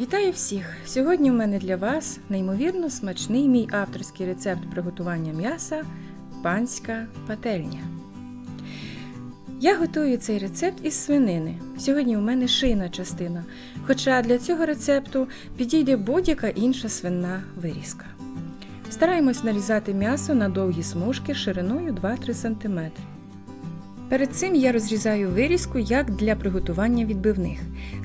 Вітаю всіх! Сьогодні у мене для вас неймовірно смачний мій авторський рецепт приготування м'яса панська пательня. Я готую цей рецепт із свинини. Сьогодні у мене шийна частина, хоча для цього рецепту підійде будь-яка інша свинна вирізка. Стараємось нарізати м'ясо на довгі смужки шириною 2-3 см. Перед цим я розрізаю вирізку як для приготування відбивних.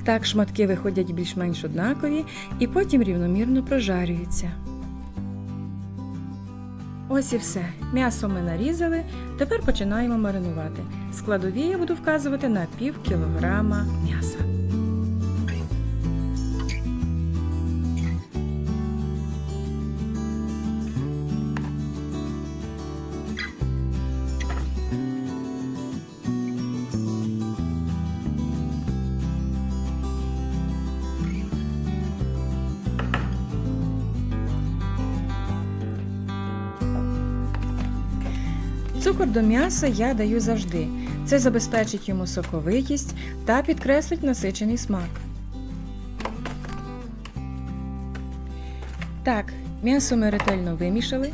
Так шматки виходять більш-менш однакові і потім рівномірно прожарюються. Ось і все. М'ясо ми нарізали. Тепер починаємо маринувати. Складові я буду вказувати на пів кілограма м'яса. Цукор до м'яса я даю завжди. Це забезпечить йому соковитість та підкреслить насичений смак. Так, м'ясо ми ретельно вимішали.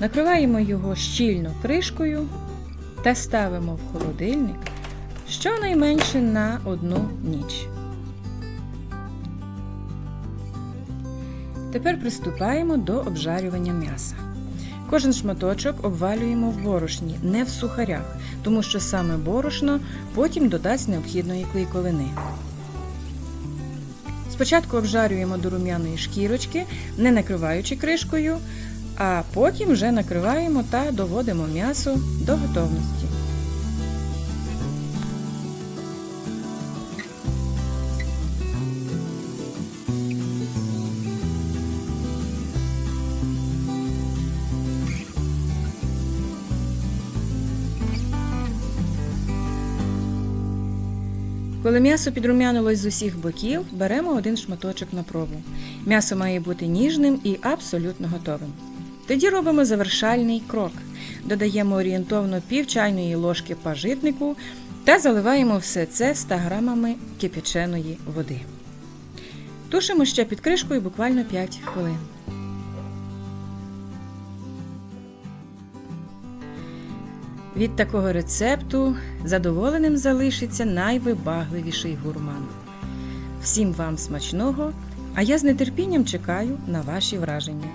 Накриваємо його щільно кришкою та ставимо в холодильник щонайменше на одну ніч. Тепер приступаємо до обжарювання м'яса. Кожен шматочок обвалюємо в борошні, не в сухарях, тому що саме борошно потім додасть необхідної клейковини. Спочатку обжарюємо до рум'яної шкірочки, не накриваючи кришкою, а потім вже накриваємо та доводимо м'ясо до готовності. Коли м'ясо підрум'янилось з усіх боків, беремо один шматочок на пробу. М'ясо має бути ніжним і абсолютно готовим. Тоді робимо завершальний крок. Додаємо орієнтовно пів чайної ложки пажитнику та заливаємо все це 100 грамами кипяченої води. Тушимо ще під кришкою буквально 5 хвилин. Від такого рецепту задоволеним залишиться найвибагливіший гурман. Всім вам смачного, а я з нетерпінням чекаю на ваші враження.